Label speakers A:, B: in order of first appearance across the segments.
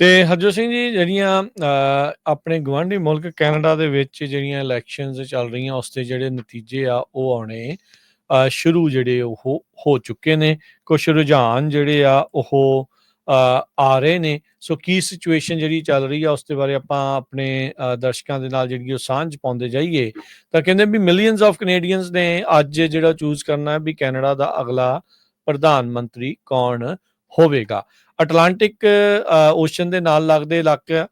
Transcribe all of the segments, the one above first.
A: ਤੇ ਹਰਜੋਤ ਸਿੰਘ ਜੀ, ਜਿਹੜੀਆਂ ਆਪਣੇ ਗਵਾਂਢੀ ਮੁਲਕ ਕੈਨੇਡਾ ਦੇ ਵਿੱਚ ਜਿਹੜੀਆਂ ਇਲੈਕਸ਼ਨਸ ਚੱਲ ਰਹੀਆਂ, ਉਸ ਦੇ ਜਿਹੜੇ ਨਤੀਜੇ ਆ, ਉਹ ਆਉਣੇ ਸ਼ੁਰੂ ਜਿਹੜੇ ਉਹ ਹੋ ਚੁੱਕੇ ਨੇ। ਕੁਝ ਰੁਝਾਨ ਜਿਹੜੇ ਆ, ਉਹ ਆ ਰਹੇ ਨੇ। ਸੋ ਕੀ ਸਿਚੁਏਸ਼ਨ ਜਿਹੜੀ ਚੱਲ ਰਹੀ ਆ, ਉਸ ਦੇ ਬਾਰੇ ਆਪਾਂ ਆਪਣੇ ਦਰਸ਼ਕਾਂ ਦੇ ਨਾਲ ਜਿਹੜੀ ਉਹ ਸਾਂਝ ਪਾਉਂਦੇ ਜਾਈਏ, ਤਾਂ ਕਹਿੰਦੇ ਵੀ ਮਿਲੀਅਨਸ ਆਫ ਕੈਨੇਡੀਅਨਸ ਨੇ ਅੱਜ ਜਿਹੜਾ ਚੂਜ਼ ਕਰਨਾ ਹੈ ਵੀ ਕੈਨੇਡਾ ਦਾ ਅਗਲਾ ਪ੍ਰਧਾਨ ਮੰਤਰੀ ਕੌਣ ਹੋਵੇਗਾ। ਅਟਲਾਂਟਿਕ ਓਸ਼ਨ uh, ਦੇ ਨਾਲ ਲੱਗਦੇ ਇਲਾਕੇ uh,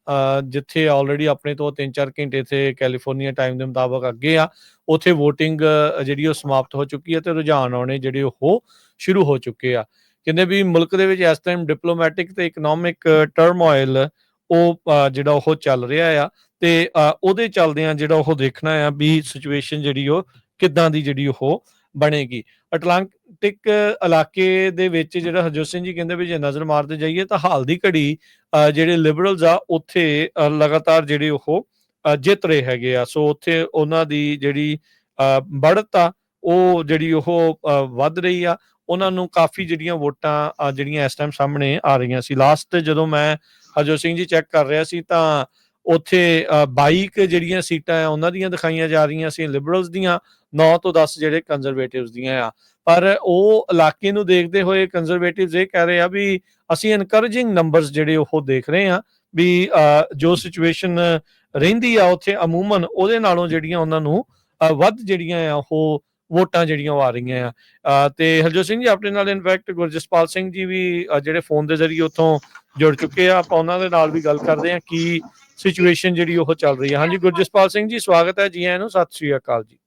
A: ਜਿੱਥੇ ਆਲਰੇਡੀ ਆਪਣੇ ਤੋਂ 3-4 ਘੰਟੇ ਤੇ ਕੈਲੀਫੋਰਨੀਆ ਟਾਈਮ ਦੇ ਮੁਤਾਬਕ ਅੱਗੇ ਆ ਉਥੇ VOTING uh, ਜਿਹੜੀ ਉਹ ਸਮਾਪਤ ਹੋ ਚੁੱਕੀ ਹੈ ਤੇ ਰੁਝਾਨ ਆਉਣੇ ਜਿਹੜੇ ਉਹ ਸ਼ੁਰੂ ਹੋ ਚੁੱਕੇ ਆ। ਕਹਿੰਦੇ ਵੀ ਮੁਲਕ ਦੇ ਵਿੱਚ ਇਸ ਟਾਈਮ ਡਿਪਲੋਮੈਟਿਕ ਤੇ ਇਕਨੋਮਿਕ ਟਰਮੋਇਲ ਉਹ ਜਿਹੜਾ ਉਹ ਚੱਲ ਰਿਹਾ ਆ ਤੇ ਅ, ਉਹਦੇ ਚੱਲਦਿਆਂ ਜਿਹੜਾ ਉਹ ਦੇਖਣਾ ਆ ਵੀ ਸਿਚੁਏਸ਼ਨ ਜਿਹੜੀ ਉਹ ਕਿੱਦਾਂ ਦੀ ਜਿਹੜੀ ਉਹ ਬਣੇਗੀ। ਅਟਲਾਂਟਿਕ ਇਲਾਕੇ ਦੇ ਵਿੱਚ ਜਿਹੜਾ ਹਰਜੋਤ ਸਿੰਘ ਜੀ ਕਹਿੰਦੇ ਵੀ ਜੇ ਨਜ਼ਰ ਮਾਰਦੇ ਜਾਈਏ ਤਾਂ ਹਾਲ ਦੀ ਘੜੀ ਜਿਹੜੇ ਲਿਬਰਲਸ ਆ, ਉੱਥੇ ਲਗਾਤਾਰ ਜਿਹੜੇ ਉਹ ਜਿੱਤ ਰਹੇ ਹੈਗੇ ਆ। ਸੋ ਉੱਥੇ ਉਹਨਾਂ ਦੀ ਜਿਹੜੀ ਬੜਤ ਆ, ਉਹ ਜਿਹੜੀ ਉਹ ਵੱਧ ਰਹੀ ਆ। ਉਹਨਾਂ ਨੂੰ ਕਾਫੀ ਜਿਹੜੀਆਂ ਵੋਟਾਂ ਜਿਹੜੀਆਂ ਇਸ ਟਾਈਮ ਸਾਹਮਣੇ ਆ ਰਹੀਆਂ ਸੀ। ਲਾਸਟ ਜਦੋਂ ਮੈਂ ਹਰਜੋਤ ਸਿੰਘ ਜੀ ਚੈੱਕ ਕਰ ਰਿਹਾ ਸੀ ਤਾਂ ਉੱਥੇ ਅ, 22 ਕੁ ਜਿਹੜੀਆਂ ਸੀਟਾਂ ਆ ਉਹਨਾਂ ਦੀਆਂ ਦਿਖਾਈਆਂ ਜਾ ਰਹੀਆਂ ਸੀ ਲਿਬਰਲਸ ਦੀਆਂ 9 ਤੋਂ 10 ਜਿਹੜੇ ਕੰਜ਼ਰਵੇਟਿਵਸ ਦੀਆਂ ਆ। ਪਰ ਉਹ ਇਲਾਕੇ ਨੂੰ ਦੇਖਦੇ ਹੋਏ ਕੰਜ਼ਰਵੇਟਿਵਸ ਇਹ ਕਹਿ ਰਹੇ ਆ ਵੀ ਅਸੀਂ ਐਨਕਰੇਜਿੰਗ ਨੰਬਰਸ ਜਿਹੜੇ ਉਹ ਦੇਖ ਰਹੇ ਆ ਵੀ ਜੋ ਸਿਚੁਏਸ਼ਨ ਰਹਿੰਦੀ ਆ ਉੱਥੇ ਅਮੂਮਨ ਉਹਦੇ ਨਾਲੋਂ ਜਿਹੜੀਆਂ ਉਹਨਾਂ ਨੂੰ ਅ, ਵੱਧ ਜਿਹੜੀਆਂ ਆ ਉਹ ਵੋਟਾਂ ਜਿਹੜੀਆਂ ਉਹ ਆ ਰਹੀਆਂ ਆ। ਤੇ ਹਰਜੋਤ ਸਿੰਘ ਜੀ ਆਪਣੇ ਨਾਲ ਇਨਫੈਕਟ ਗੁਰਜਸਪਾਲ ਸਿੰਘ ਜੀ ਵੀ ਜਿਹੜੇ ਫੋਨ ਦੇ ਜ਼ਰੀਏ ਉੱਥੋਂ ਜੁੜ ਚੁੱਕੇ ਆ। ਆਪਾਂ ਉਹਨਾਂ ਦੇ ਨਾਲ ਵੀ ਗੱਲ ਕਰਦੇ ਆ ਕਿ ਸਿਚੁਏਸ਼ਨ ਜਿਹੜੀ ਉਹ ਚੱਲ ਰਹੀ ਹੈ। ਹਾਂਜੀ ਗੁਰਜਸਪਾਲ ਸਿੰਘ ਜੀ ਸਵਾਗਤ ਹੈ ਜੀ ਆਇਆਂ ਨੂੰ ਸਤਿ ਸ੍ਰੀ ਅਕਾਲ ਜੀ।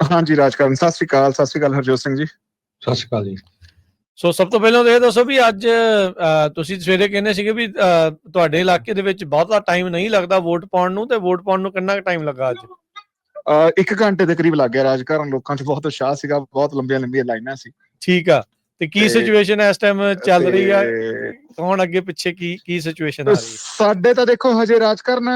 B: ਹਾਂਜੀ ਰਾਜਕਰਨ ਸਤਿ ਸ੍ਰੀ ਅਕਾਲ ਸਤਿ ਸ੍ਰੀ ਅਕਾਲ ਹਰਜੋਤ ਸਿੰਘ ਜੀ।
C: ਸਤਿ ਸ਼੍ਰੀ ਅਕਾਲ ਜੀ।
A: ਸੋ ਸਭ ਤੋਂ ਪਹਿਲਾਂ ਇਹ ਦੱਸੋ ਵੀ ਅੱਜ ਤੁਸੀਂ ਸਵੇਰੇ ਕਹਿੰਦੇ ਸੀਗੇ ਵੀ ਤੁਹਾਡੇ ਇਲਾਕੇ ਦੇ ਵਿੱਚ ਬਹੁਤਾ ਟਾਈਮ ਨਹੀਂ ਲੱਗਦਾ ਵੋਟ ਪਾਉਣ ਨੂੰ ਤੇ ਵੋਟ ਪਾਉਣ ਨੂੰ ਕਿੰਨਾ ਟਾਈਮ ਲੱਗਾ ਅੱਜ?
B: ਇੱਕ ਘੰਟੇ ਦੇ ਕਰੀਬ ਲੱਗ ਗਿਆ ਰਾਜਕਰਨ। ਲੋਕਾਂ 'ਚ ਬਹੁਤ ਉਤਸ਼ਾਹ ਸੀਗਾ ਬਹੁਤ ਲੰਬੀਆਂ ਲੰਬੀਆਂ ਲਾਈਨਾਂ ਸੀ।
A: ਠੀਕ ਆ। ਤੇ ਕੀ ਸਿਚੁਏਸ਼ਨ ਇਸ ਟਾਈਮ ਚੱਲ ਰਹੀ ਆ? ਕੌਣ ਅੱਗੇ ਪਿੱਛੇ ਕੀ ਕੀ ਸਿਚੁਏਸ਼ਨ ਆ ਰਹੀ ਹੈ
B: ਸਾਡੇ ਤਾਂ ਦੇਖੋ ਹਜੇ ਰਾਜਕਰਨ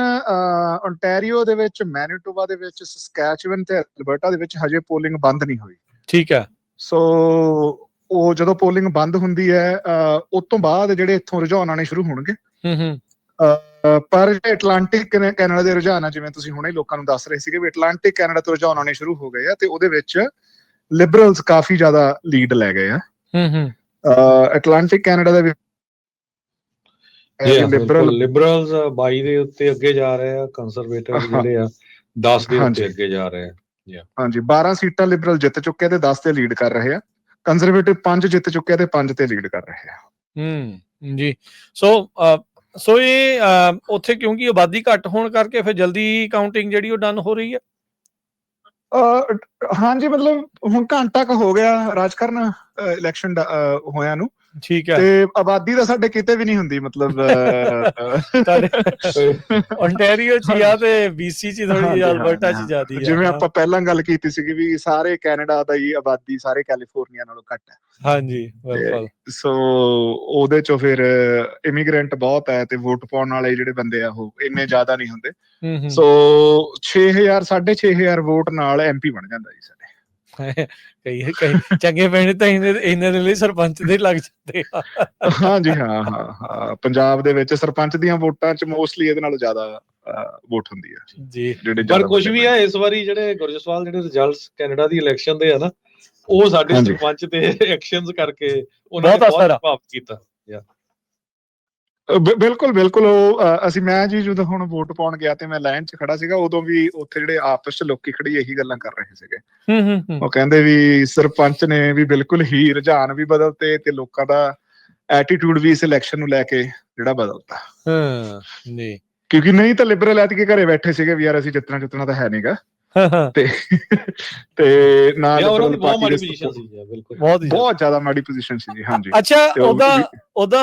B: ਓਨਟਾਰੀਓ ਦੇ ਵਿੱਚ ਮੈਨੀਟੋਬਾ ਦੇ ਵਿੱਚ ਸਸਕੈਚੁਅਨ ਤੇ ਅਲਬਰਟਾ ਦੇ ਵਿੱਚ ਹਜੇ ਪੋਲਿੰਗ ਬੰਦ ਨਹੀਂ ਹੋਈ।
A: ਠੀਕ ਆ।
B: ਸੋ ਉਹ ਜਦੋਂ ਪੋਲਿੰਗ ਬੰਦ ਹੁੰਦੀ ਹੈ ਉਸ ਤੋਂ ਬਾਅਦ ਜਿਹੜੇ ਇੱਥੋਂ ਰੁਝਾਨ ਆਣੇ ਸ਼ੁਰੂ ਹੋਣਗੇ।
A: ਹੂੰ ਹੂੰ।
B: ਪਰ ਕੈਨੇ- ਕੈਨੇਡਾ ਦੇ ਰੁਝਾਨ ਆ ਜਿਵੇਂ ਤੁਸੀਂ ਹੁਣੇ ਲੋਕਾਂ ਨੂੰ ਦੱਸ ਰਹੇ ਸੀਗੇ ਵੀ ਅਟਲਾਂਟਿਕ ਕੈਨੇਡਾ ਤੋਂ ਰੁਝਾਨ ਆਉਣੇ ਸ਼ੁਰੂ ਹੋ ਗਏ ਆ ਤੇ ਉਹਦੇ ਵਿੱਚ ਲਿਬਰਲਸ ਕਾਫੀ ਜ਼ਿਆਦਾ ਲੀਡ ਲੈ ਗਏ ਆ।
A: ਹੂੰ ਹੂੰ
B: ਅਟਲਾਂਟਿਕ ਕੈਨੇਡਾ ਦੇ ਲਿਬਰਲ
C: ਲਿਬਰਲਸ 22 ਦੇ ਉੱਤੇ ਅੱਗੇ ਜਾ ਰਹੇ ਆ ਕੰਜ਼ਰਵੇਟਿਵ। ਜਿਹੜੇ ਆ 10 ਦੇ। ਉੱਤੇ ਅੱਗੇ ਜਾ ਰਹੇ ਆ
B: ਹਾਂਜੀ 12 ਸੀਟਾਂ ਲਿਬਰਲ ਜਿੱਤ ਚੁੱਕੇ ਤੇ 10 ਤੇ ਲੀਡ ਕਰ ਰਹੇ ਆ। ਕੰਜ਼ਰਵੇਟਿਵ 5 ਜਿੱਤ ਚੁੱਕੇ ਤੇ 5 ਤੇ ਲੀਡ ਕਰ ਰਹੇ ਆ।
A: ਹੂੰ ਜੀ। ਸੋ ਅ, ਸੋ ਇਹ ਉੱਥੇ ਕਿਉਂਕਿ ਆਬਾਦੀ ਘੱਟ ਹੋਣ ਕਰਕੇ ਫਿਰ ਜਲਦੀ ਕਾਊਂਟਿੰਗ ਜਿਹੜੀ ਉਹ ਡਨ ਹੋ ਰਹੀ ਹੈ
B: ਹਾਂਜੀ ਮਤਲਬ ਹੁਣ ਘੰਟਾ ਕ ਹੋ ਗਿਆ ਰਾਜਕਰਨ ਇਲੈਕਸ਼ਨ ਹੋਇਆ ਨੂੰ।
A: ਠੀਕ ਹੈ।
B: ਤੇ ਆਬਾਦੀ ਤਾਂ ਸਾਡੇ ਕਿਤੇ ਵੀ ਨਹੀਂ ਹੁੰਦੀ ਮਤਲਬ
A: ontario ਚ ਆ ਤੇ BC ਚ ਥੋੜੀ ਜਿਹੀ ਅਲਬਰਟਾ ਚ ਜ਼ਿਆਦੀ ਹੈ
B: ਜਿਵੇਂ ਆਪਾਂ ਪਹਿਲਾਂ ਗੱਲ ਕੀਤੀ ਸੀਗੀ ਵੀ ਸਾਰੇ ਕੈਨੇਡਾ ਦਾ ਹੀ ਆਬਾਦੀ ਸਾਰੇ ਕੈਲੀਫੋਰਨੀਆ ਨਾਲੋਂ ਘੱਟ ਹੈ।
A: ਹਾਂਜੀ ਬਿਲਕੁਲ।
B: ਸੋ ਉਹਦੇ ਚੋਂ ਫਿਰ ਇਮੀਗ੍ਰੈਂਟ ਬਹੁਤ ਹੈ ਤੇ ਵੋਟ ਪਾਉਣ ਵਾਲੇ ਜਿਹੜੇ ਬੰਦੇ ਆ ਉਹ ਇੰਨੇ ਜ਼ਿਆਦਾ ਨਹੀਂ ਹੁੰਦੇ। ਸੋ 6000 6500 ਵੋਟ ਨਾਲ ਐਮਪੀ ਬਣ ਜਾਂਦਾ ਜੀ ਸਾਡੇ।
A: ਕਈ ਕਈ ਚੰਗੇ ਪਿੰਡ ਤਾਂ ਇਹਨੇ ਇਹਨਾਂ ਦੇ ਲਈ ਸਰਪੰਚ ਦੇ ਲੱਗ ਜਾਂਦੇ ਆ।
B: ਹਾਂਜੀ ਹਾਂ ਹਾਂ ਹਾਂ। ਪੰਜਾਬ ਦੇ ਵਿੱਚ ਸਰਪੰਚ ਦੀਆਂ ਵੋਟਾਂ ਚ ਮੋਸਟਲੀ ਇਹਦੇ ਨਾਲੋਂ ਜ਼ਿਆਦਾ ਵੋਟ ਹੁੰਦੀ ਹੈ
A: ਜੀ।
C: ਪਰ ਕੁਝ ਵੀ ਹੈ ਇਸ ਵਾਰੀ ਜਿਹੜੇ ਗੁਰਜਸਵਾਲ ਜਿਹੜੇ ਰਿਜ਼ਲਟਸ ਕੈਨੇਡਾ ਦੀ ਇਲੈਕਸ਼ਨ ਦੇ ਆ ਨਾ ਉਹ ਸਾਡੇ। ਸਰਪੰਚ ਤੇ ਐਕਸ਼ਨਸ ਕਰਕੇ ਉਹਨਾਂ ਨੇ
A: ਬਹੁਤ ਆ।
C: ਪ੍ਰਭਾਵਿਤ ਕੀਤਾ।
B: ਬਿ- ਬਿਲਕੁਲ ਬਿਲਕੁਲ ਉਹ ਅਸੀਂ ਮੈਂ ਜੀ ਜਦੋਂ ਹੁਣ ਵੋਟ ਪਾਉਣ ਗਿਆ ਤੇ ਮੈਂ ਲਾਈਨ 'ਚ ਖੜਾ ਸੀਗਾ ਉਦੋਂ ਵੀ ਉੱਥੇ ਜਿਹੜੇ ਆਪਸ 'ਚ ਲੋਕੀ ਖੜੀ ਇਹੀ ਗੱਲਾਂ ਕਰ ਰਹੇ ਸੀਗੇ।
A: ਹੂੰ ਹੂੰ
B: ਉਹ ਕਹਿੰਦੇ ਵੀ ਸਰਪੰਚ ਨੇ ਵੀ ਬਿਲਕੁਲ ਹੀ ਰੁਝਾਨ ਵੀ ਬਦਲਤੇ ਤੇ ਲੋਕਾਂ ਦਾ ਐਟੀਟਿਊਡ ਵੀ ਇਸ ਇਲੈਕਸ਼ਨ ਨੂੰ ਲੈ ਕੇ ਜਿਹੜਾ ਬਦਲਤਾ।
A: ਹਾਂ ਜੀ
B: ਕਿਉਂਕਿ ਨਹੀਂ ਤਾਂ ਲਿਬਰਲ ਐਤਕੇ ਘਰੇ ਬੈਠੇ ਸੀਗੇ ਵੀ ਯਾਰ ਅਸੀਂ ਜਿੱਤਣਾ ਜਿੱਤਣਾ ਤਾਂ ਹੈ ਨਹੀਂਗਾ ਤੇ ਤੇ ਨਾ liberal
C: ਬਹੁਤ ਮਾੜੀ ਪੋਜੀਸ਼ਨ ਸੀ ਜੀ, ਬਿਲਕੁਲ।
A: ਬਹੁਤ ਹੀ
B: ਬਹੁਤ ਜ਼ਿਆਦਾ ਮਾੜੀ ਪੋਜੀਸ਼ਨ ਸੀ ਜੀ ਹਾਂਜੀ।
A: ਅੱਛਾ ਉਹਦਾ ਉਹਦਾ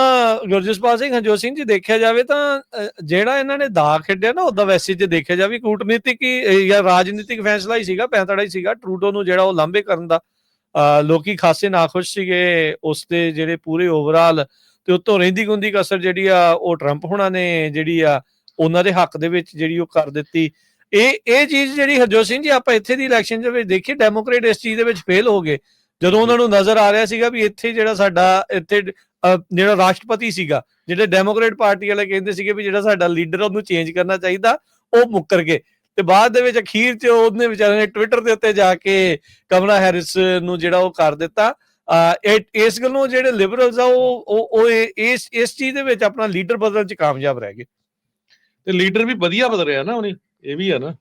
A: ਗੁਰਜਸਪਾਲ ਸਿੰਘ ਹਰਜੋਤ ਸਿੰਘ ਜੀ ਦੇਖਿਆ ਜਾਵੇ ਤਾਂ ਜਿਹੜਾ ਇਹਨਾਂ ਨੇ ਦਾ ਖੇਡਿਆ ਨਾ ਉਹਦਾ ਵੈਸੇ ਜੇ ਦੇਖਿਆ ਜਾਵੇ ਕੂਟਨੀਤਿਕ ਜਾਂ ਰਾਜਨੀਤਿਕ ਫੈਸਲਾ ਹੀ ਸੀਗਾ ਪੈਂਤੜਾ ਹੀ ਸੀਗਾ ਟਰੂਡੋ ਨੂੰ ਜਿਹੜਾ ਉਹ ਲਾਂਭੇ ਕਰਨ ਦਾ। ਲੋਕੀ ਖਾਸੇ ਨਾਖੁਸ਼ ਸੀਗੇ ਉਸ ਦੇ ਜਿਹੜੇ ਪੂਰੇ ਓਵਰਆਲ ਤੇ ਉਤੋਂ ਰਹਿੰਦੀ ਗੁੰਦੀ ਕਸਰ ਜਿਹੜੀ ਆ ਉਹ ਟਰੰਪ ਹੁਣਾਂ ਨੇ ਜਿਹੜੀ ਆ ਉਹਨਾਂ ਦੇ ਹੱਕ ਦੇ ਵਿੱਚ ਜਿਹੜੀ ਉਹ ਕਰ ਦਿੱਤੀ। ਇਹ ਇਹ ਚੀਜ਼ ਜਿਹੜੀ ਹਰਜੋਤ ਸਿੰਘ ਜੀ ਆਪਾਂ ਇੱਥੇ ਦੀ ਇਲੈਕਸ਼ਨ ਦੇ ਵਿੱਚ ਦੇਖੀ ਡੈਮੋਕ੍ਰੇਟ ਇਸ ਚੀਜ਼ ਦੇ ਵਿੱਚ ਫੇਲ ਹੋ ਗਏ। ਜਦੋਂ ਉਹਨਾਂ ਨੂੰ ਨਜ਼ਰ ਆ ਰਿਹਾ ਸੀਗਾ ਵੀ ਇੱਥੇ ਜਿਹੜਾ ਸਾਡਾ ਇੱਥੇ ਜਿਹੜਾ ਰਾਸ਼ਟਰਪਤੀ ਸੀਗਾ ਜਿਹੜੇ ਡੈਮੋਕ੍ਰੇਟ ਪਾਰਟੀ ਵਾਲੇ ਕਹਿੰਦੇ ਸੀਗੇ ਵੀ ਜਿਹੜਾ ਸਾਡਾ ਲੀਡਰ ਉਹਨੂੰ ਚੇਂਜ ਕਰਨਾ ਚਾਹੀਦਾ ਉਹ ਮੁੱਕਰ ਗਏ। ਤੇ ਬਾਅਦ ਦੇ ਵਿੱਚ ਅਖੀਰ 'ਚ ਉਹਨੇ ਵਿਚਾਰੇ ਨੇ ਟਵਿੱਟਰ ਦੇ ਉੱਤੇ ਜਾ ਕੇ ਕਮਲਾ ਹੈਰਿਸ ਨੂੰ ਜਿਹੜਾ ਉਹ ਕਰ ਦਿੱਤਾ। ਅ, ਇਹ- ਇਸ ਗੱਲੋਂ ਜਿਹੜੇ ਲਿਬਰਲਸ ਆ ਉਹ ਉਹ ਉਹ ਇਸ ਇਸ ਚੀਜ਼ ਦੇ ਵਿੱਚ ਆਪਣਾ ਲੀਡਰ ਬਦਲਣ 'ਚ ਕਾਮਯਾਬ ਰਹਿ ਗਏ।
C: ਤੇ ਲੀਡਰ ਵੀ ਵਧੀਆ ਬਦਲ ਰਿਹਾ ਨਾ ਉਹਨੇ। ਇਹ ਵੀ ਆ ਨਾ।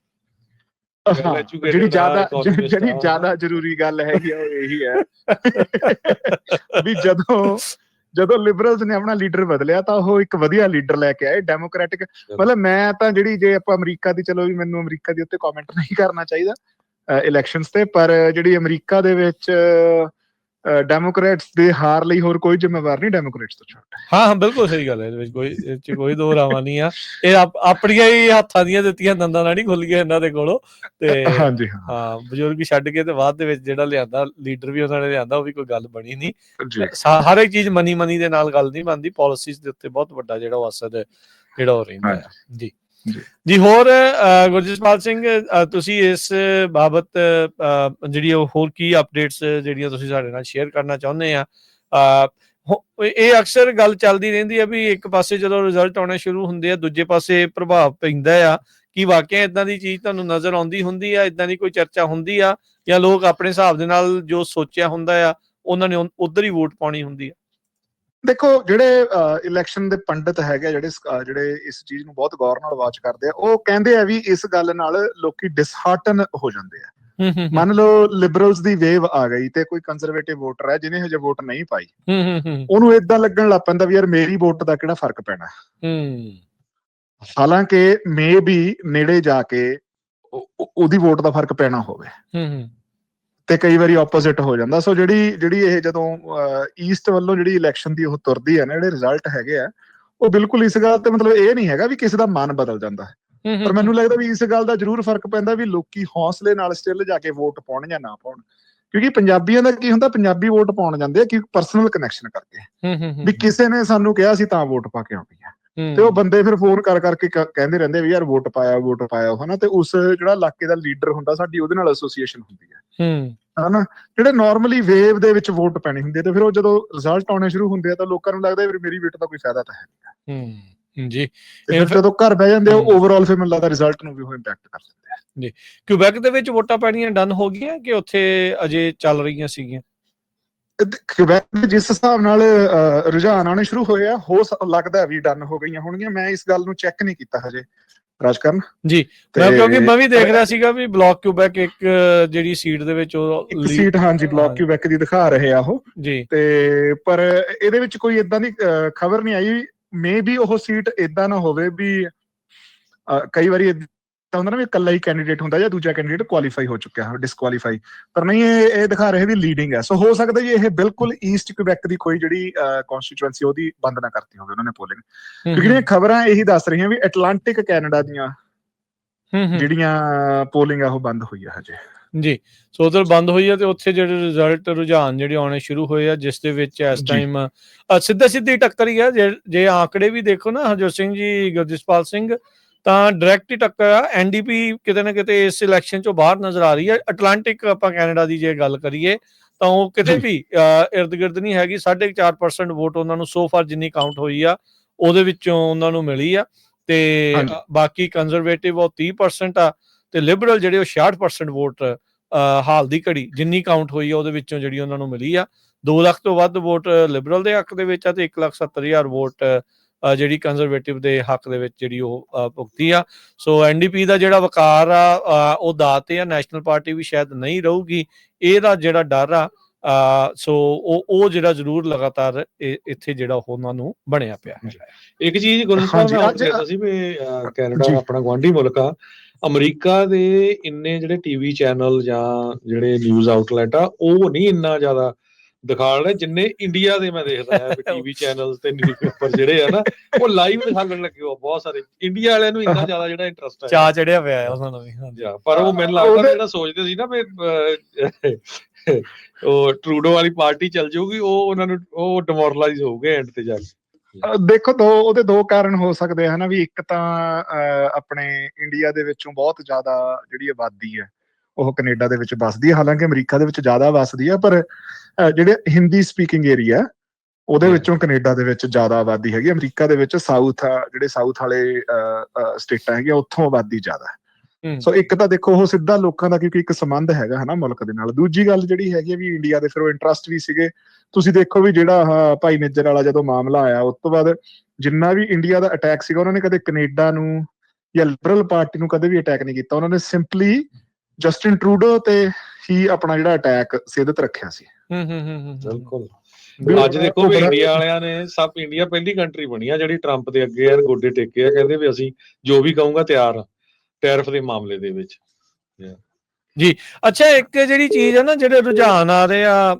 B: ਜਿਹੜੀ ਜ਼ਿਆਦਾ ਜਿਹੜੀ। ਜ਼ਿਆਦਾ ਜ਼ਰੂਰੀ ਗੱਲ ਹੈਗੀ ਆ ਉਹ ਇਹੀ ਹੈ ਵੀ ਜਦੋਂ ਜਦੋਂ ਲਿਬਰਲਸ ਨੇ ਆਪਣਾ ਲੀਡਰ ਬਦਲਿਆ ਤਾਂ ਉਹ ਇੱਕ ਵਧੀਆ ਲੀਡਰ ਲੈ ਕੇ ਆਏ ਡੈਮੋਕ੍ਰੈਟਿਕ ਮਤਲਬ ਮੈਂ ਤਾਂ ਜਿਹੜੀ ਜੇ ਆਪਾਂ ਅਮਰੀਕਾ ਦੀ ਚਲੋ ਵੀ ਮੈਨੂੰ ਅਮਰੀਕਾ ਦੇ ਉੱਤੇ ਕਮੈਂਟ ਨਹੀਂ ਕਰਨਾ ਚਾਹੀਦਾ ਇਲੈਕਸ਼ਨਸ ਤੇ ਪਰ ਜਿਹੜੀ ਅਮਰੀਕਾ ਦੇ ਵਿੱਚ ਡੈਮੋਕ੍ਰੇਟਸ ਦੇ ਹਾਰ ਲਈ ਹੋਰ ਕੋਈ ਜ਼ਿੰਮੇਵਾਰ ਨਹੀਂ ਡੈਮੋਕ੍ਰੇਟਸ ਤੋਂ ਛੋਟਾ।
A: ਹਾਂ ਹਾਂ ਬਿਲਕੁਲ ਸਹੀ ਗੱਲ ਹੈ ਇਹਦੇ ਵਿੱਚ ਕੋਈ ਇਹ 'ਚ ਕੋਈ ਦੋ ਰਾਵਾਂ ਨਹੀਂ ਆ। ਇਹ ਆਪ- ਆਪਣੀਆਂ ਹੀ ਹੱਥਾਂ ਦੀਆਂ ਦਿੱਤੀਆਂ ਦੰਦਾਂ ਨਾਲ ਨਹੀਂ ਖੁੱਲ ਗਈਆਂ ਇਹਨਾਂ ਦੇ ਕੋਲੋਂ। ਤੇ
B: ਹਾਂਜੀ ਹਾਂ।
A: ਹਾਂ ਬਜ਼ੁਰਗ ਛੱਡ ਕੇ ਤੇ ਬਾਅਦ ਦੇ ਵਿੱਚ ਜਿਹੜਾ ਲਿਆਂਦਾ ਲੀਡਰ ਵੀ ਉਹਨਾਂ ਨੇ ਲਿਆਂਦਾ ਉਹ ਵੀ ਕੋਈ ਗੱਲ ਬਣੀ ਨਹੀਂ। ਹਰ ਇੱਕ ਚੀਜ਼ ਮਨੀ ਮਨੀ ਦੇ ਨਾਲ ਗੱਲ ਨਹੀਂ ਬਣਦੀ ਪਾਲਿਸੀਜ਼ ਦੇ ਉੱਤੇ ਬਹੁਤ ਵੱਡਾ ਜਿਹੜਾ ਉਹ ਅਸਰ ਜਿਹੜਾ ਹੋ ਰਹਿੰਦਾ ਹੈ। ਜੀ।
B: ਜੀ।
A: ਹੋਰ ਅ, ਸਿੰਘ ਤੁਸੀਂ ਇਸ ਬਾਬਤ ਅ, ਜਿਹੜੀ ਉਹ ਹੋਰ ਕੀ ਅਪਡੇਟਸ ਜਿਹੜੀਆਂ ਤੁਸੀਂ ਸਾਡੇ ਨਾਲ ਸ਼ੇਅਰ ਕਰਨਾ ਚਾਹੁੰਦੇ ਆ ਇਹ ਅਕਸਰ ਗੱਲ ਚੱਲਦੀ ਰਹਿੰਦੀ ਆ ਵੀ ਇੱਕ ਪਾਸੇ ਜਦੋਂ ਰਿਜ਼ਲਟ ਆਉਣੇ ਸ਼ੁਰੂ ਹੁੰਦੇ ਆ ਦੂਜੇ ਪਾਸੇ ਪ੍ਰਭਾਵ ਪੈਂਦਾ ਆ ਕਿ ਵਾਕਿਆ ਇਦਾਂ ਦੀ ਚੀਜ਼ ਤੁਹਾਨੂੰ ਨਜ਼ਰ ਆਉਂਦੀ ਹੁੰਦੀ ਆ ਇਦਾਂ ਦੀ ਕੋਈ ਚਰਚਾ ਹੁੰਦੀ ਆ ਜਾਂ ਲੋਕ ਆਪਣੇ ਹਿਸਾਬ ਦੇ ਨਾਲ ਜੋ ਸੋਚਿਆ ਹੁੰਦਾ ਆ ਉਹਨਾਂ ਨੇ ਉਧਰ ਹੀ ਵੋਟ ਪਾਉਣੀ ਹੁੰਦੀ ਆ
B: ਦੇਖੋ ਜਿਹੜੇ ਇਲੈਕਸ਼ਨ ਦੇ ਪੰਡਿਤ ਹੈਗੇ ਜਿਹੜੇ ਜਿਹੜੇ ਇਸ ਚੀਜ਼ ਨੂੰ ਬਹੁਤ ਗੌਰ ਨਾਲ ਵਾਚ ਕਰਦੇ ਆ ਉਹ ਕਹਿੰਦੇ ਆ ਵੀ ਇਸ ਗੱਲ ਨਾਲ ਲੋਕੀ ਡਿਸਹਾਰਟਨ ਹੋ ਜਾਂਦੇ ਆ। ਮੰਨ ਲਓ ਲਿਬਰਲਸ ਦੀ ਵੇਵ ਆ ਗਈ ਤੇ ਕੋਈ ਕੰਜ਼ਰਵੇਟਿਵ ਵੋਟਰ ਹੈ ਜਿਹਨੇ ਹਜੇ ਵੋਟ ਨਹੀਂ ਪਾਈ। ਉਹਨੂੰ ਇਦਾਂ ਲੱਗਣ ਲੱਗ ਪੈਂਦਾ ਵੀ ਯਾਰ ਮੇਰੀ ਵੋਟ ਦਾ ਕਿਹੜਾ ਫ਼ਰਕ ਪੈਣਾ।
A: ਹੂੰ।
B: ਹਾਲਾਂਕਿ ਮੇ ਵੀ ਨੇੜੇ ਜਾ ਕੇ ਉਹ- ਉਹ- ਉਹਦੀ ਵੋਟ ਦਾ ਫ਼ਰਕ ਪੈਣਾ ਹੋਵੇ।
A: ਹੂੰ ਹੂੰ।
B: ਤੇ ਕਈ ਵਾਰੀ ਆਪੋਜ਼ਿਟ ਹੋ ਜਾਂਦਾ। ਸੋ ਜਿਹੜੀ ਜਿਹੜੀ ਇਹ ਜਦੋਂ ਈਸਟ ਵੱਲੋਂ ਜਿਹੜੀ ਇਲੈਕਸ਼ਨ ਦੀ ਉਹ ਤੁਰਦੀ ਹੈ ਨਾ ਜਿਹੜੇ ਰਿਜ਼ਲਟ ਹੈਗੇ ਆ ਉਹ ਬਿਲਕੁਲ ਇਸ ਗੱਲ ਤੇ ਮਤਲਬ ਇਹ ਨਹੀਂ ਹੈਗਾ ਵੀ ਕਿਸੇ ਦਾ ਮਨ ਬਦਲ ਜਾਂਦਾ।
A: ਹੂੰ
B: ਪਰ ਮੈਨੂੰ ਲੱਗਦਾ ਵੀ ਇਸ ਗੱਲ ਦਾ ਜ਼ਰੂਰ ਫ਼ਰਕ ਪੈਂਦਾ ਵੀ ਲੋਕੀ ਹੌਸਲੇ ਨਾਲ ਸਟਿਲ ਜਾ ਕੇ ਵੋਟ ਪਾਉਣ ਜਾਂ ਨਾ ਪਾਉਣ। ਕਿਉਂਕਿ ਪੰਜਾਬੀਆਂ ਦਾ ਕੀ ਹੁੰਦਾ ਪੰਜਾਬੀ ਵੋਟ ਪਾਉਣ ਜਾਂਦੇ ਆ ਕਿ ਪਰਸਨਲ ਕਨੈਕਸ਼ਨ ਕਰਕੇ। ਵੀ ਕਿਸੇ ਨੇ ਸਾਨੂੰ ਕਿਹਾ ਸੀ ਤਾਂ ਵੋਟ ਪਾ ਕੇ ਆਉਣੀ ਆ। ਤੇ ਉਹ ਬੰਦੇ ਫਿਰ ਫੋਨ ਕਰ ਕਰਕੇ ਕਹਿੰਦੇ ਰਹਿੰਦੇ ਵੀ ਯਾਰ ਵੋਟ ਪਾਇਆ ਵੋਟ ਪਾਇਆ। ਹਨਾ ਤੇ ਉਸ ਜਿਹੜਾ ਇਲਾਕੇ ਦਾ ਲੀਡਰ ਹੁੰਦਾ ਸਾਡੀ ਉਹਦੇ ਨਾਲ ਐਸੋਸੀਏਸ਼ਨ ਹੁੰਦੀ ਹੈ
A: ਹੂੰ।
B: ਹਨਾ? ਜਿਹੜੇ ਨਾਰਮਲੀ ਵੇਵ ਦੇ ਵਿੱਚ ਵੋਟ ਪੈਣੀ ਹੁੰਦੀ ਹੈ ਤੇ ਫਿਰ ਉਹ ਜਦੋਂ ਰਿਜ਼ਲਟ ਆਉਣੇ ਸ਼ੁਰੂ ਹੁੰਦੇ ਆ ਤਾਂ ਲੋਕਾਂ ਨੂੰ ਲੱਗਦਾ ਵੀ ਮੇਰੀ ਵੋਟ ਦਾ ਕੋਈ ਫਾਇਦਾ ਤਾਂ ਹੈ ਨਹੀਂ।
A: ਹੂੰ ਜੀ। ਇਹ
B: ਜਦੋਂ ਘਰ ਬਹਿ ਜਾਂਦੇ ਆ। ਓਵਰਆਲ ਫਿਰ ਮੈਨੂੰ ਲੱਗਦਾ ਰਿਜ਼ਲਟ ਨੂੰ ਵੀ ਉਹ ਇੰਪੈਕਟ ਕਰ ਦਿੰਦੇ ਆ।
A: ਕਿਊਬੈਕ ਦੇ ਵਿੱਚ ਵੋਟਾਂ ਪੈਣੀਆਂ ਡਨ ਹੋ ਗਈਆਂ ਕਿ ਉੱਥੇ ਅਜੇ ਚੱਲ ਰਹੀਆਂ ਸੀਗੀਆਂ?
B: ਕਿਬੈਕ ਦੇ ਜਿਸ ਹਿਸਾਬ ਨਾਲ ਰੁਝਾਨ ਆਉਣੇ ਸ਼ੁਰੂ ਹੋਏ ਆ ਹੋ ਲੱਗਦਾ ਵੀ ਡਨ ਹੋ ਗਈਆਂ ਹੋਣਗੀਆਂ। ਮੈਂ ਇਸ ਗੱਲ ਨੂੰ ਚੈੱਕ ਨਹੀਂ ਕੀਤਾ ਹਜੇ। ਰਾਜਕਰਨ?
A: ਜੀ ਮੈਂ ਕਿਉਂਕਿ ਮੈਂ ਵੀ ਦੇਖ ਰਿਹਾ ਸੀਗਾ ਵੀ ਬਲਾਕ ਕਿਊਬੈਕ ਇੱਕ ਜਿਹੜੀ ਸੀਟ ਦੇ ਵਿੱਚ ਉਹ
B: ਇੱਕ ਸੀਟ ਹਾਂਜੀ। ਬਲਾਕ ਕਿਬੈਕ ਦੀ ਦਿਖਾ ਰਹੇ ਆ ਉਹ।
A: ਜੀ।
B: ਤੇ ਪਰ ਇਹਦੇ ਵਿੱਚ ਕੋਈ ਇਦਾਂ ਦੀ ਖਬਰ ਨਹੀਂ ਆਈ ਮੇ ਵੀ ਉਹ ਸੀਟ ਇਦਾਂ ਨਾ ਹੋਵੇ ਵੀ ਕਈ ਵਾਰੀ ਏਦਾਂ ਹੁੰਦਾ ਨਾ ਵੀ ਇਕੱਲਾ ਹੀ ਕੈਂਡੀਡੇਟ ਹੁੰਦਾ ਜਾਂ ਦੂਜਾ ਕੈਂਡੀਡੇਟ ਕੁਆਲੀਫਾਈ ਹੋ ਚੁੱਕਿਆ ਹੈ ਡਿਸਕੁਆਲੀਫਾਈ ਪਰ ਨਹੀਂ ਇਹ ਇਹ ਦਿਖਾ ਰਹੇ ਵੀ ਲੀਡਿੰਗ ਹੈ। ਸੋ ਹੋ ਸਕਦਾ ਜੀ ਇਹ ਬਿਲਕੁਲ ਈਸਟ ਕਿਬੈਕ ਦੀ ਕੋਈ ਜਿਹੜੀ ਕਨਸਟੀਚੁਐਂਸੀ ਉਹਦੀ ਬੰਦ ਨਾ ਕਰਤੀ ਹੋਵੇ ਉਹਨਾਂ ਨੇ ਪੋਲਿੰਗ ਕਿਉਂਕਿ ਇਹ ਖਬਰਾਂ ਇਹੀ ਦੱਸ ਰਹੀਆਂ ਵੀ ਐਟਲਾਂਟਿਕ ਕੈਨੇਡਾ ਦੀਆਂ ਜਿਹੜੀਆਂ ਪੋਲਿੰਗ ਆ ਉਹ ਬੰਦ ਹੋਈ ਆ ਹਜੇ।
A: ਜੀ ਸੋ ਉਧਰ ਬੰਦ ਹੋਈ ਹੈ ਤੇ ਉੱਥੇ ਜਿਹੜੇ ਰਿਜ਼ਲਟ ਰੁਝਾਨ ਜਿਹੜੇ ਆਉਣੇ ਸ਼ੁਰੂ ਹੋਏ ਆ ਜਿਸ ਦੇ ਵਿੱਚ ਇਸ। ਟਾਈਮ ਸਿੱਧਾ ਸਿੱਧੀ ਟੱਕਰ ਹੀ ਆ। ਜੇ ਜੇ ਆંકੜੇ ਵੀ ਦੇਖੋ ਨਾ ਹਰਜੋਤ ਸਿੰਘ ਜੀ ਗੁਰਜਸਪਾਲ ਸਿੰਘ ਤਾਂ ਡਾਇਰੈਕਟ ਹੀ ਟੱਕਰ ਆ। ਐਨਡੀਪੀ ਕਿਤੇ ਨਾ ਕਿਤੇ ਇਸ ਇਲੈਕਸ਼ਨ ਚੋਂ ਬਾਹਰ ਨਜ਼ਰ ਆ ਰਹੀ ਹੈ। ਅਟਲਾਂਟਿਕ ਆਪਾਂ ਕੈਨੇਡਾ ਦੀ ਜੇ ਗੱਲ ਕਰੀਏ ਤਾਂ ਉਹ ਕਿਤੇ। ਵੀ ਗਿਰਦ ਨਹੀਂ ਹੈਗੀ। 4.5% ਵੋਟ ਉਹਨਾਂ ਨੂੰ ਸੋ ਫਾਰ ਜਿੰਨੀ ਕਾਊਂਟ ਹੋਈ ਆ ਉਹਦੇ ਵਿੱਚੋਂ ਉਹਨਾਂ ਨੂੰ ਮਿਲੀ ਆ। ਤੇ ਬਾਕੀ ਕੰਜ਼ਰਵੇਟਿਵ ਉਹ 30% ਆ ਤੇ ਲਿਬਰਲ ਜਿਹੜੇ ਉਹ 66% ਵੋਟ ਹਾਲ ਦੀ ਘੜੀ ਜਿੰਨੀ ਕਾਊਂਟ ਹੋਈ ਆ ਉਹਦੇ ਵਿੱਚੋਂ ਜਿਹੜੀ ਉਹਨਾਂ ਨੂੰ ਮਿਲੀ ਆ। 2 ਲੱਖ ਤੋਂ ਵੱਧ ਵੋਟ ਲਿਬਰਲ ਦੇ ਹੱਕ ਦੇ ਵਿੱਚ ਆ ਤੇ 1 ਲੱਖ 70 ਹਜ਼ਾਰ ਵੋਟ ਅ, ਜਿਹੜੀ ਕੰਜ਼ਰਵੇਟਿਵ ਦੇ ਹੱਕ ਦੇ ਵਿੱਚ ਜਿਹੜੀ ਉਹ ਭੁਗਤੀ ਆ। ਸੋ ਐਨਡੀਪੀ ਦਾ ਜਿਹੜਾ ਵਕਾਰ ਆ ਉਹ ਦਾਤੇ ਆ ਨੈਸ਼ਨਲ ਪਾਰਟੀ ਵੀ ਸ਼ਾਇਦ ਨਹੀਂ ਰਹੂਗੀ। ਇਹਦਾ ਜਿਹੜਾ ਡਰ ਆ ਸੋ ਉਹ ਉਹ ਜਿਹੜਾ ਜ਼ਰੂਰ ਲਗਾਤਾਰ ਇੱਥੇ ਜਿਹੜਾ ਉਹ ਉਹਨਾਂ ਨੂੰ ਬਣਿਆ ਪਿਆ ਹੈ।
C: ਇੱਕ ਚੀਜ਼ ਗੁਰਨਪਾਲ
B: ਹਾਂਜੀ,
C: ਮੈਂ
B: ਅੱਜ-
C: ਕਹਿੰਦਾ ਸੀ ਵੀ ਕੈਨੇਡਾ। ਆਪਣਾ ਗਵਾਂਢੀ ਮੁਲਕ ਆ ਅਮਰੀਕਾ ਦੇ ਇੰਨੇ ਜਿਹੜੇ ਟੀਵੀ ਚੈਨਲ ਜਾਂ ਜਿਹੜੇ ਨਿਊਜ਼ ਆਊਟਲੈਟ ਆ ਉਹ ਨਹੀਂ ਇੰਨਾ ਜ਼ਿਆਦਾ ਦਿਖਾਣ ਰਹੇ ਜਿੰਨੇ ਇੰਡੀਆ ਦੇ ਮੈਂ ਦੇਖਦਾ ਆ ਵੀ ਟੀਵੀ ਚੈਨਲ ਤੇ ਨਿਊਜ਼ਪੇਪਰ ਜਿਹੜੇ ਆ ਨਾ ਉਹ ਲਾਈਵ ਦਿਖਾਉਣ ਲੱਗੇ ਹੋ ਬਹੁਤ ਸਾਰੇ। ਇੰਡੀਆ ਵਾਲਿਆਂ ਨੂੰ ਇੰਨਾ ਜ਼ਿਆਦਾ ਜਿਹੜਾ ਇੰਟਰਸਟ ਹੈ।
A: ਚਾ ਚੜਿਆ ਪਿਆ ਹੈ ਉਹਨਾਂ ਨੂੰ ਵੀ ਹਾਂਜੀ।
C: ਜਾਂ ਪਰ ਉਹ ਮੈਨੂੰ ਲੱਗਦਾ ਜਿਹੜਾ ਸੋਚਦੇ ਸੀ ਨਾ ਵੀ ਉਹ ਟਰੂਡੋ ਵਾਲੀ ਪਾਰਟੀ ਚੱਲ ਜਾਊਗੀ ਉਹ ਉਹਨਾਂ ਨੂੰ ਉਹ ਡਿਮੋਰਲਾਈਜ਼ ਹੋਊਗੇ ਐਂਡ ਤੇ ਜਾ ਕੇ।
B: ਦੇਖੋ ਦੋ ਉਹਦੇ ਦੋ ਕਾਰਨ ਹੋ ਸਕਦੇ ਹਨ ਵੀ ਇੱਕ ਤਾਂ ਆਪਣੇ ਇੰਡੀਆ ਦੇ ਵਿੱਚੋਂ ਬਹੁਤ ਜ਼ਿਆਦਾ ਜਿਹੜੀ ਆਬਾਦੀ ਹੈ ਉਹ ਕੈਨੇਡਾ ਦੇ ਵਿੱਚ ਵੱਸਦੀ ਹੈ। ਹਾਲਾਂਕਿ ਅਮਰੀਕਾ ਦੇ ਵਿੱਚ ਜ਼ਿਆਦਾ ਵੱਸਦੀ ਹੈ ਪਰ ਜਿਹੜੇ ਹਿੰਦੀ ਸਪੀਕਿੰਗ ਏਰੀਆ ਉਹਦੇ. ਵਿੱਚੋਂ ਕੈਨੇਡਾ ਦੇ ਵਿੱਚ ਜ਼ਿਆਦਾ ਆਬਾਦੀ ਹੈਗੀ ਅਮਰੀਕਾ ਦੇ ਵਿੱਚ ਸਾਊਥ ਜਿਹੜੇ ਸਾਊਥ ਵਾਲੇ ਸਟੇਟਾਂ ਹੈਗੀਆਂ ਉੱਥੋਂ ਆਬਾਦੀ ਜ਼ਿਆਦਾ ਹੈ। ਸੋ ਇੱਕ ਤਾਂ ਦੇਖੋ ਉਹ ਸਿੱਧਾ ਲੋਕਾਂ ਦਾ ਕਿਉਂਕਿ ਇੱਕ ਸੰਬੰਧ ਹੈਗਾ ਹਨਾ ਮੁਲਕ ਦੇ ਨਾਲ। ਦੂਜੀ ਗੱਲ ਜਿਹੜੀ ਹੈਗੀ ਵੀ ਇੰਡੀਆ ਦੇ ਫਿਰ ਉਹ ਇੰਟਰਸਟ ਵੀ ਸੀਗੇ। ਤੁਸੀਂ ਦੇਖੋ ਵੀ ਜਿਹੜਾ ਭਾਈ ਨਿੱਜਰ ਵਾਲਾ ਜਦੋਂ ਮਾਮਲਾ ਆਇਆ ਉਸ ਤੋਂ ਬਾਅਦ ਜਿੰਨਾ ਵੀ ਇੰਡੀਆ ਦਾ ਅਟੈਕ ਸੀਗਾ ਉਹਨਾਂ ਨੇ ਕਦੇ ਕੈਨੇਡਾ ਨੂੰ ਜਾਂ ਲਿਬਰਲ ਪਾਰਟੀ ਨੂੰ ਕਦੇ ਵੀ ਅਟੈਕ ਨਹੀਂ ਕੀਤਾ। ਉਹਨਾਂ ਨੇ ਸਿੰਪਲੀ ਜਸਟਿਨ ਟਰੂਡੋ ਤੇ ਹੀ ਆਪਣਾ ਜਿਹੜਾ ਅਟੈਕ ਸਿੱਧਤ ਰੱਖਿਆ ਸੀ।
A: ਹੂੰ ਹੂੰ ਹੂੰ ਹੂੰ
C: ਬਿਲਕੁਲ। ਅੱਜ ਦੇਖੋ ਵੀ ਇੰਡੀਆ ਵਾਲਿਆਂ ਨੇ ਸਭ ਇੰਡੀਆ ਪਹਿਲੀ ਕੰਟਰੀ ਬਣੀ ਆ ਜਿਹੜੀ ਟਰੰਪ ਦੇ ਅੱਗੇ ਯਾਰ ਗੋਡੇ ਟੇਕੇ ਆ ਕਹਿੰਦੇ ਵੀ ਅਸੀਂ ਜੋ ਵੀ ਕਹੂੰਗਾ ਤਿਆਰ ਆ ਟੈਰਿਫ ਦੇ ਮਾਮਲੇ ਦੇ ਵਿੱਚ।
A: ਅੱਛਾ ਇੱਕ ਜਿਹੜੀ ਚੀਜ਼ ਹੈ ਨਾ ਜਿਹੜੇ ਰੁਝਾਨ ਆ ਰਹੇ ਆ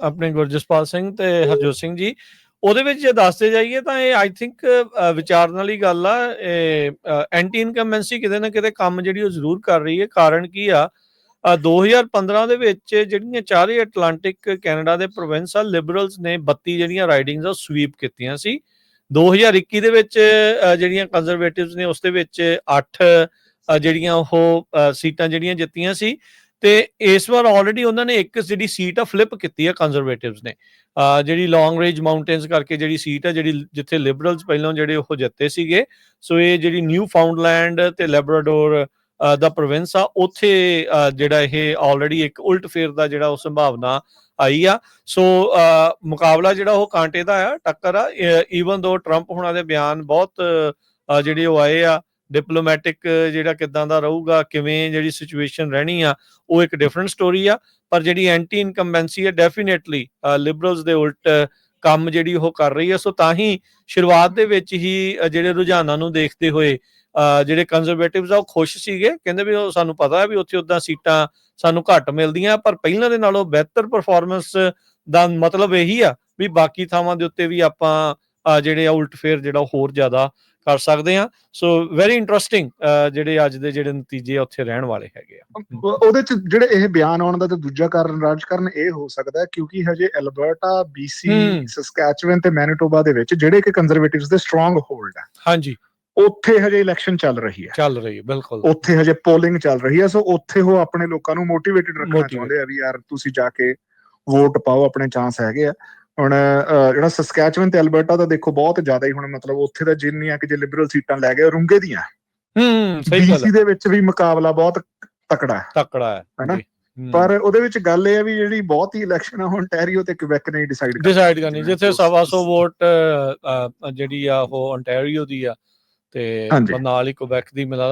A: ਆਪਣੇ ਗੁਰਜਸਪਾਲ ਸਿੰਘ ਤੇ ਹਰਜੋਤ ਸਿੰਘ ਜੀ ਉਹਦੇ ਵਿੱਚ ਜੇ ਦੱਸਦੇ ਜਾਈਏ ਤਾਂ ਇਹ ਆਈ ਥਿੰਕ ਵਿਚਾਰਨ ਵਾਲੀ ਗੱਲ ਆ ਐਂਟੀ ਇਨਕਮਬੈਂਸੀ ਕਿਤੇ ਨਾ ਕਿਤੇ ਕੰਮ ਜਿਹੜੀ ਉਹ ਜ਼ਰੂਰ ਕਰ ਰਹੀ ਹੈ। ਕਾਰਨ ਕੀ ਆ? ਅ, 2015 ਦੇ ਵਿੱਚ ਜਿਹੜੀਆਂ ਚਾਰੇ ਅਟਲਾਂਟਿਕ ਕੈਨੇਡਾ ਦੇ ਪ੍ਰੋਵਿੰਸ ਆ ਲਿਬਰਲਸ ਨੇ 32 ਜਿਹੜੀਆਂ ਰਾਈਡਿੰਗਸ ਆ ਸਵੀਪ ਕੀਤੀਆਂ ਸੀ। 2021 ਦੇ ਵਿੱਚ ਜਿਹੜੀਆਂ ਕੰਜ਼ਰਵੇਟਿਵਸ ਨੇ ਉਸ ਦੇ ਵਿੱਚ 8 ਜਿਹੜੀਆਂ ਉਹ ਸੀਟਾਂ ਜਿਹੜੀਆਂ ਜਿੱਤੀਆਂ ਸੀ। ਤੇ ਇਸ ਵਾਰ ਆਲਰੇਡੀ ਉਹਨਾਂ ਨੇ ਇੱਕ ਜਿਹੜੀ ਸੀਟ ਆ ਫਲਿੱਪ ਕੀਤੀ ਆ ਕੰਜ਼ਰਵੇਟਿਵਸ ਨੇ। ਜਿਹੜੀ ਲੌਂਗ ਰੇਂਜ ਮਾਊਂਟੇਨਸ ਕਰਕੇ ਜਿਹੜੀ ਸੀਟ ਆ, ਜਿਹੜੀ ਜਿੱਥੇ ਲਿਬਰਲਸ ਪਹਿਲਾਂ ਜਿਹੜੇ ਉਹ ਜਿੱਤੇ ਸੀਗੇ, ਸੋ ਇਹ ਜਿਹੜੀ ਨਿਊ ਫਾਊਂਡਲੈਂਡ ਤੇ ਲੈਬਰਾਡੋਰ ਦਾ ਪ੍ਰੋਵਿੰਸ ਆ, ਉੱਥੇ ਜਿਹੜਾ ਇਹ ਆਲਰੇਡੀ ਇੱਕ ਉਲਟ ਫੇਰ ਦਾ ਜਿਹੜਾ ਉਹ ਸੰਭਾਵਨਾ ਆਈ ਆ। ਸੋ ਮੁਕਾਬਲਾ ਜਿਹੜਾ ਉਹ ਕਾਂਟੇ ਦਾ ਆ, ਟੱਕਰ ਆ ਈਵਨ ਦੋ ਟਰੰਪ ਹੁਣਾਂ ਦੇ ਬਿਆਨ ਬਹੁਤ ਜਿਹੜੇ ਉਹ ਆਏ ਆ ਡਿਪਲੋਮੈਟਿਕ ਜਿਹੜਾ ਕਿਦਾਂ ਦਾ ਰਹੂਗਾ, ਕਿਵੇਂ ਜਿਹੜੀ ਸਿਚੁਏਸ਼ਨ ਰਹਿਣੀ ਆ, ਉਹ ਇੱਕ ਡਿਫਰੈਂਟ ਸਟੋਰੀ ਆ। ਪਰ ਜਿਹੜੀ ਐਂਟੀ ਇਨਕੰਬੈਂਸੀ ਹੈ ਡੈਫੀਨਿਟਲੀ ਲਿਬਰਲਸ ਦੇ ਉਲਟ ਕੰਮ ਜਿਹੜੀ ਉਹ ਕਰ ਰਹੀ ਹੈ ਸੋ ਤਾਂ ਹੀ ਸ਼ੁਰੂਆਤ ਦੇ ਵਿੱਚ ਹੀ ਜਿਹੜੇ ਰੁਝਾਨਾਂ ਨੂੰ ਦੇਖਦੇ ਹੋਏ ਜਿਹੜੇ ਕੰਜ਼ਰਵੇਟਿਵਸ ਆ, ਉਹ ਖੁਸ਼ ਸੀਗੇ। ਕਹਿੰਦੇ ਵੀ ਉਹ ਸਾਨੂੰ ਪਤਾ ਹੈ ਵੀ ਉੱਥੇ ਉਦਾਂ ਸੀਟਾਂ ਸਾਨੂੰ ਘੱਟ ਮਿਲਦੀਆਂ, ਪਰ ਪਹਿਲਾਂ ਦੇ ਨਾਲੋਂ ਬਿਹਤਰ ਪਰਫਾਰਮੈਂਸ ਦਾ ਮਤਲਬ ਇਹੀ ਆ ਵੀ ਬਾਕੀ ਥਾਵਾਂ ਦੇ ਉੱਤੇ ਵੀ ਆਪਾਂ ਜਿਹੜੇ ਆ, ਉਲਟ ਫੇਰ ਜਿਹੜਾ ਉਹ ਹੋਰ ਜ਼ਿਆਦਾ ਕਰ ਸਕਦੇ ਆ ਸੋ ਵੈਰੀ ਇੰਟਰਸਟਿੰਗ ਜਿਹੜੇ ਅੱਜ ਦੇ ਜਿਹੜੇ ਨਤੀਜੇ ਆ ਉੱਥੇ ਰਹਿਣ ਵਾਲੇ ਹੈਗੇ ਆ।
B: ਉਹ- ਉਹਦੇ ਚ ਜਿਹੜੇ ਇਹ ਬਿਆਨ ਆਉਣ ਦਾ ਤੇ ਦੂਜਾ ਕਾਰਨ ਰਾਜ ਕਾਰਨ ਇਹ ਹੋ ਸਕਦਾ ਹੈ ਕਿਉਂਕਿ ਹਜੇ ਐਲਬਰਟਾ ਬੀਸੀ। ਸਸਕੈਚੁਅਨ ਤੇ ਮੈਨੀਟੋਬਾ ਦੇ ਵਿੱਚ ਜਿਹੜੇ ਕਿ ਕੰਜ਼ਰਵੇਟਿਵਸ ਦੇ ਸਟਰੋਂਗ ਹੋਲਡ ਹੈ
A: ਹਾਂਜੀ।
B: ਉੱਥੇ ਹਜੇ ਇਲੈਕਸ਼ਨ ਚੱਲ ਰਹੀ ਹੈ।
A: ਚੱਲ ਰਹੀ ਹੈ ਬਿਲਕੁਲ।
B: ਉੱਥੇ ਹਜੇ ਪੋਲਿੰਗ ਚੱਲ ਰਹੀ ਹੈ ਸੋ ਉੱਥੇ ਉਹ ਆਪਣੇ ਲੋਕਾਂ ਨੂੰ ਮੋਟੀਵੇਟਿਡ ਰੱਖਣਾ. ਚਾਹੁੰਦੇ ਆ ਵੀ ਯਾਰ ਤੁਸੀਂ ਜਾ ਕੇ ਵੋਟ ਪਾਓ ਆਪਣੇ ਚਾਂਸ ਹੈਗੇ ਆ। ਹੁਣ ਜਿਹੜਾ ਸਸਕੈਚੁਅਨ ਤੇ ਐਲਬਰਟਾ ਦਾ ਦੇਖੋ ਬਹੁਤ ਜ਼ਿਆਦਾ ਹੀ ਹੁਣ ਮਤਲਬ ਉੱਥੇ ਦਾ ਜਿੰਨੀਆਂ ਕਿ ਜੇ ਲਿਬਰਲ ਸੀਟਾਂ ਲੈ ਗਏ ਰੁੰਗੇ ਦੀਆਂ।
A: ਹੂੰ ਸਹੀ ਗੱਲ
B: BC ਦੇ ਵਿੱਚ ਵੀ ਮੁਕਾਬਲਾ ਬਹੁਤ ਤਕੜਾ ਹੈ।
A: ਤਕੜਾ ਹੈ
B: ਹਨਾ?
A: ਹੂੰ।
B: ਪਰ ਉਹਦੇ ਵਿੱਚ ਗੱਲ ਇਹ ਆ ਵੀ ਜਿਹੜੀ ਬਹੁਤ ਹੀ ਇਲੈਕਸ਼ਨ ਆ ਹੁਣ ਟੈਰੀਓ ਤੇ ਕਿਵੈਕ ਨੇ ਡਿਸਾਈਡ
A: ਡਿਸਾਈਡ ਕਰਨੀ ਜਿੱਥੇ ਸਵਾ ਸੌ ਵੋਟ ਅ, ਅ, ਜਿਹੜੀ ਆ ਉਹ ontario ਦੀ ਆ ਤੇ। ਨਾਲ ਹੀ ਕੁਬੈਕ ਦੀ ਮਿਲਾ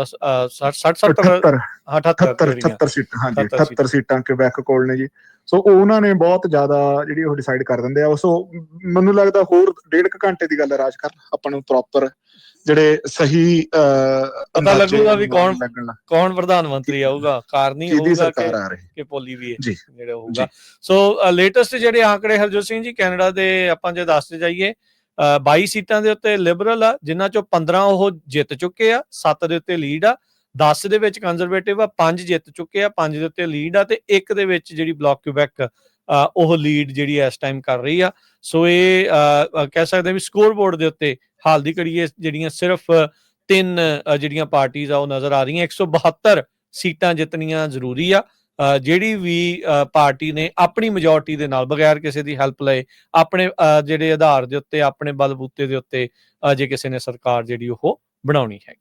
A: 60 60 70
B: 78
A: ਹਾਂ 78
B: 78
A: ਜਿਹੜੀਆਂ।
B: 78 ਸੀਟਾਂ ਹਾਂਜੀ
A: 78
B: 78 ਸੀਟਾਂ। ਕਿਵੈਕ ਕੋਲ ਨੇ ਜੀ। ਸੋ ਉਹਨਾਂ ਨੇ ਬਹੁਤ ਜ਼ਿਆਦਾ ਜਿਹੜੀ ਉਹ ਡਿਸਾਈਡ ਕਰ ਦਿੰਦੇ ਆ। ਸੋ ਮੈਨੂੰ ਲੱਗਦਾ ਹੋਰ ਡੇਢ ਕੁ ਘੰਟੇ ਦੀ ਗੱਲ ਹੈ ਰਾਜ ਕਰ ਆਪਾਂ ਨੂੰ ਪ੍ਰੋਪਰ ਜਿਹੜੇ ਸਹੀ ਅੰਦਾਜ਼ੇ
A: ਲੱਗੂਗਾ ਵੀ ਕੌਣ ਕੌਣ ਪ੍ਰਧਾਨ ਮੰਤਰੀ ਆਊਗਾ ਕਾਰਨੀ ਹੋਊਗਾ ਕਿ ਕਿ ਪੋਲੀ ਵੀ। ਜਿਹੜੇ ਹੋਊਗਾ। ਸੋ ਲੇਟੈਸਟ ਜਿਹੜੇ ਆંકੜੇ ਹਰਜੋਤ ਸਿੰਘ ਜੀ ਕੈਨੇਡਾ ਦੇ ਆਪਾਂ ਜੇ ਦੱਸਦੇ ਜਾਈਏ 22 ਸੀਟਾਂ ਦੇ ਉੱਤੇ ਲਿਬਰਲ ਆ ਜਿਨ੍ਹਾਂ ਚੋਂ 15 ਉਹ ਜਿੱਤ ਚੁੱਕੇ ਆ 7 ਦੇ ਉੱਤੇ ਲੀਡ ਆ 10 ਦੇ ਵਿੱਚ ਕੰਜ਼ਰਵੇਟਿਵ ਆ 5 ਜਿੱਤ ਚੁੱਕੇ ਆ 5 ਦੇ ਉੱਤੇ ਲੀਡ ਆ ਤੇ ਇੱਕ ਦੇ ਵਿੱਚ ਜਿਹੜੀ ਬਲਾਕ ਕਿਊਬੈਕ ਅ, ਉਹ ਲੀਡ ਜਿਹੜੀ ਇਸ ਟਾਈਮ ਕਰ ਰਹੀ ਆ। ਸੋ ਇਹ ਅ, ਕਹਿ ਸਕਦੇ ਵੀ ਸਕੋਰ ਬੋਰਡ ਦੇ ਉੱਤੇ ਹਾਲ ਦੀ ਘੜੀ ਜਿਹੜੀਆਂ ਸਿਰਫ ਤਿੰਨ ਜਿਹੜੀਆਂ ਪਾਰਟੀਆਂ ਆ ਉਹ ਨਜ਼ਰ ਆ ਰਹੀਆਂ। 172 ਸੀਟਾਂ ਜਿੱਤਣੀਆਂ ਜ਼ਰੂਰੀ ਆ। ਜਿਹੜੀ ਵੀ ਅ, ਪਾਰਟੀ ਨੇ ਆਪਣੀ ਮੈਜੋਰਟੀ ਦੇ ਨਾਲ ਬਗੈਰ ਕਿਸੇ ਦੀ ਹੈਲਪ ਲਏ ਆਪਣੇ ਅ, ਜਿਹੜੇ ਆਧਾਰ ਦੇ ਉੱਤੇ ਆਪਣੇ ਬਲਬੂਤੇ ਦੇ ਉੱਤੇ ਅ, ਜੇ ਕਿਸੇ ਨੇ ਸਰਕਾਰ ਜਿਹੜੀ ਉਹ ਬਣਾਉਣੀ ਹੈਗੀ।